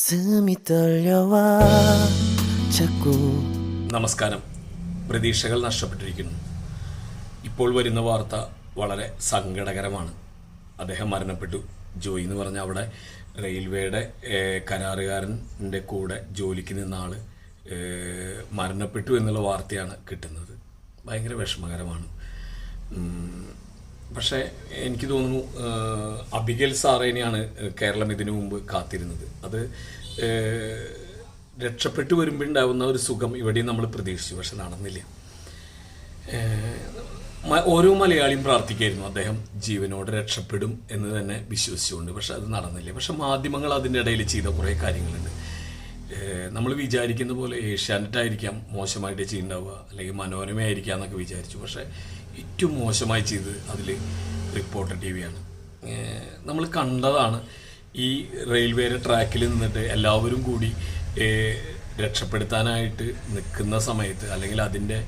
가슴이 떨려와 자꾸 നമസ്കാരം പ്രതീക്ഷകൾ നഷ്ടപ്പെട്ടിരിക്കുന്നു ഇപ്പോൾ വരുന്ന വാർത്ത വളരെ സങ്കടകരമാണ് അദ്ദേഹം മരണപ്പെട്ടു ജോയി എന്ന് പറഞ്ഞ അവിടെ റെയിൽവേയുടെ ഏഹ്, കരാറുകാരൻ്റെ കൂടെ ജോലിക്ക് നിന്ന ആള് ഏഹ്, മരണപ്പെട്ടു എന്നുള്ള വാർത്തയാണ് കിട്ടുന്നത് ഭയങ്കര വിഷമകരമാണ് ഉം, പക്ഷേ എനിക്ക് തോന്നുന്നു അബിഗൽ സാറേനെയാണ് കേരളം ഇതിനു മുമ്പ് കാത്തിരുന്നത്. അത് രക്ഷപ്പെട്ടു വരുമ്പോഴുണ്ടാവുന്ന ഒരു സുഖം ഇവിടെയും നമ്മൾ പ്രതീക്ഷിച്ചു പക്ഷെ നടന്നില്ല. ഓരോ മലയാളിയും പ്രാർത്ഥിക്കായിരുന്നു അദ്ദേഹം ജീവനോട് രക്ഷപ്പെടും എന്ന് തന്നെ വിശ്വസിച്ചുകൊണ്ട് പക്ഷെ അത് നടന്നില്ല. പക്ഷെ മാധ്യമങ്ങൾ അതിന്റെ ഇടയിൽ ചെയ്ത കുറേ കാര്യങ്ങളുണ്ട്. നമ്മൾ വിചാരിക്കുന്ന പോലെ ഏഷ്യാനെറ്റ് ആയിരിക്കാം മോശമായിട്ട് ചെയ്യുന്നുണ്ടാവുക അല്ലെങ്കിൽ മനോരമയായിരിക്കാം എന്നൊക്കെ വിചാരിച്ചു. പക്ഷേ ഏറ്റവും മോശമായി ചെയ്ത് അതിൽ റിപ്പോർട്ടർ ടി വിയാണ്. നമ്മൾ കണ്ടതാണ് ഈ റെയിൽവേയുടെ ട്രാക്കിൽ നിന്നിട്ട് എല്ലാവരും കൂടി രക്ഷപ്പെടുത്താനായിട്ട് നിൽക്കുന്ന സമയത്ത് അല്ലെങ്കിൽ അതിന്റെ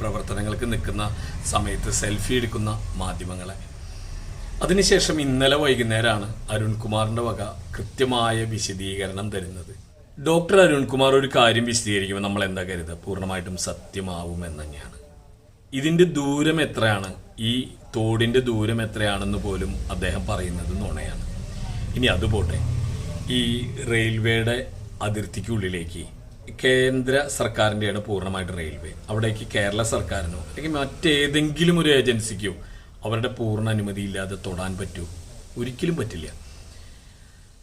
പ്രവർത്തനങ്ങൾക്ക് നിൽക്കുന്ന സമയത്ത് സെൽഫി എടുക്കുന്ന മാധ്യമങ്ങളെ. അതിനുശേഷം ഇന്നലെ വൈകുന്നേരമാണ് അരുൺകുമാറിന്റെ വക കൃത്യമായ വിശദീകരണം തരുന്നത്. ഡോക്ടർ അരുൺകുമാർ ഒരു കാര്യം വിശദീകരിക്കുമ്പോൾ നമ്മൾ എന്താ കരുതുക? പൂർണമായിട്ടും സത്യമാവും എന്ന് തന്നെയാണ് ദൂരം എത്രയാണ്? ഈ തോടിന്റെ ദൂരം എത്രയാണെന്ന് പോലും അദ്ദേഹം പറയുന്നത് നുണയാണ്. ഇനി അതുപോട്ടെ ഈ റെയിൽവേയുടെ അതിർത്തിക്കുള്ളിലേക്ക് കേന്ദ്ര സർക്കാരിന്റെയാണ് പൂർണമായിട്ട് റെയിൽവേ. അവിടേക്ക് കേരള സർക്കാരിനോ അല്ലെങ്കിൽ മറ്റേതെങ്കിലും ഒരു ഏജൻസിക്കോ അവരുടെ പൂർണ അനുമതി ഇല്ലാതെ തൊടാൻ പറ്റൂ? ഒരിക്കലും പറ്റില്ല.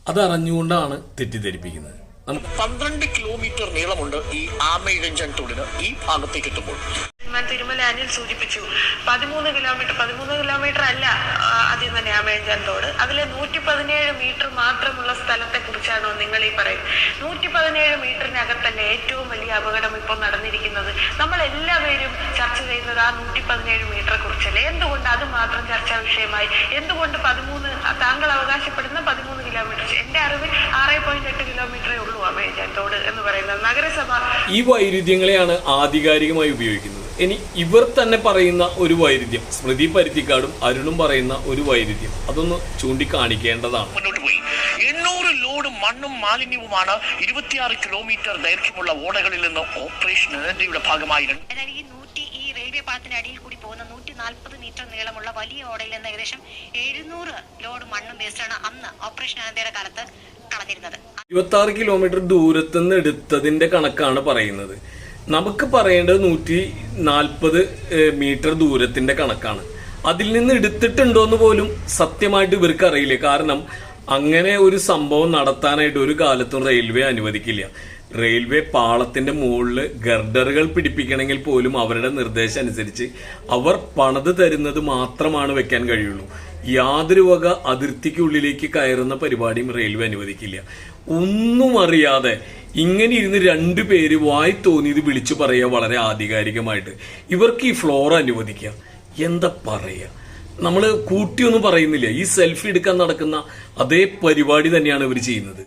അതറിഞ്ഞുകൊണ്ടാണ് തെറ്റിദ്ധരിപ്പിക്കുന്നത്. പന്ത്രണ്ട് കിലോമീറ്റർ നീളമുണ്ട് ഈ ആമയിഴഞ്ചൻ തോടിന് ഈ ഭാഗത്തേക്ക് എത്തുമ്പോൾ. തിരുമല അനിൽ സൂചിപ്പിച്ചു. പതിമൂന്ന് കിലോമീറ്റർ പതിമൂന്ന് കിലോമീറ്റർ അല്ല ആദ്യം തന്നെ ആമയഞ്ചാൻ തോട്. അതിലെ നൂറ്റി പതിനേഴ് മീറ്റർ മാത്രമുള്ള സ്ഥലത്തെ കുറിച്ചാണോ നിങ്ങൾ ഈ പറയും നൂറ്റി പതിനേഴ് മീറ്ററിനകത്തല്ലേ ഏറ്റവും വലിയ അപകടം ഇപ്പോൾ നടന്നിരിക്കുന്നത്. നമ്മൾ എല്ലാവരും ചർച്ച ചെയ്യുന്നത് ആ നൂറ്റി പതിനേഴ് മീറ്ററെ കുറിച്ചല്ലേ? എന്തുകൊണ്ട് അത് മാത്രം ചർച്ചാ വിഷയമായി? എന്തുകൊണ്ട് പതിമൂന്ന് തോട് എന്ന് പറയുന്നത് നഗരസഭ. ഈ വൈരുദ്ധ്യങ്ങളെയാണ് ആധികാരികമായി ഉപയോഗിക്കുന്നത്. ഇനി ഇവർ തന്നെ പറയുന്ന ഒരു വൈരുദ്ധ്യം സ്മൃതി പരുത്തിക്കാടും അരുണും പറയുന്ന ഒരു വൈരുദ്ധ്യം അതൊന്ന് ചൂണ്ടിക്കാണിക്കേണ്ടതാണ്. മുന്നോട്ട് പോയി. എണ്ണൂറ് ലോഡ് മണ്ണും മാലിന്യവുമാണ് ഇരുപത്തിയാറ് കിലോമീറ്റർ ദൈർഘ്യമുള്ള ഓടകളിൽ നിന്ന് ഓപ്പറേഷൻ എനർജിയുടെ ഭാഗമായി ഈ നൂറ്റി ഈ റെയിൽവേ കൂടി പോകുന്ന നൂറ്റി നാൽപ്പത് മീറ്റർ നീളമുള്ള വലിയ ഓടയിൽ നിന്ന് ഏകദേശം എഴുന്നൂറ് ലോഡ് മണ്ണും വേസ്റ്റാണ് അന്ന് ഓപ്പറേഷൻ അനന്തയുടെ കാലത്ത് കളഞ്ഞിരുന്നത് ഇരുപത്തി കിലോമീറ്റർ ദൂരത്തു നിന്ന് എടുത്തതിന്റെ കണക്കാണ് പറയുന്നത്. നമുക്ക് പറയേണ്ടത് നൂറ്റി നാൽപ്പത് മീറ്റർ ദൂരത്തിന്റെ കണക്കാണ്. അതിൽ നിന്ന് എടുത്തിട്ടുണ്ടോ എന്ന് പോലും സത്യമായിട്ട് ഇവർക്ക് അറിയില്ല. കാരണം അങ്ങനെ ഒരു സംഭവം നടത്താനായിട്ട് ഒരു കാലത്തും റെയിൽവേ അനുവദിക്കില്ല. റെയിൽവേ പാളത്തിന്റെ മുകളിൽ ഗർഡറുകൾ പിടിപ്പിക്കണമെങ്കിൽ പോലും അവരുടെ നിർദ്ദേശം അനുസരിച്ച് അവർ പണത് തരുന്നത് മാത്രമാണ് വെക്കാൻ കഴിയുള്ളൂ. യാതൊരു വക അതിർത്തിക്കുള്ളിലേക്ക് കയറുന്ന പരിപാടിയും റെയിൽവേ അനുവദിക്കില്ല. ഒന്നും അറിയാതെ ഇങ്ങനെ ഇരുന്ന് രണ്ടു പേര് വായി തോന്നിയത് വിളിച്ചു പറയുക വളരെ ആധികാരികമായിട്ട്. ഇവർക്ക് ഈ ഫ്ലോർ അനുവദിക്കുക. എന്താ പറയുക? നമ്മൾ കൂട്ടിയൊന്നും പറയുന്നില്ല. ഈ സെൽഫി എടുക്കാൻ നടക്കുന്ന അതേ പരിപാടി തന്നെയാണ് ഇവർ ചെയ്യുന്നത്.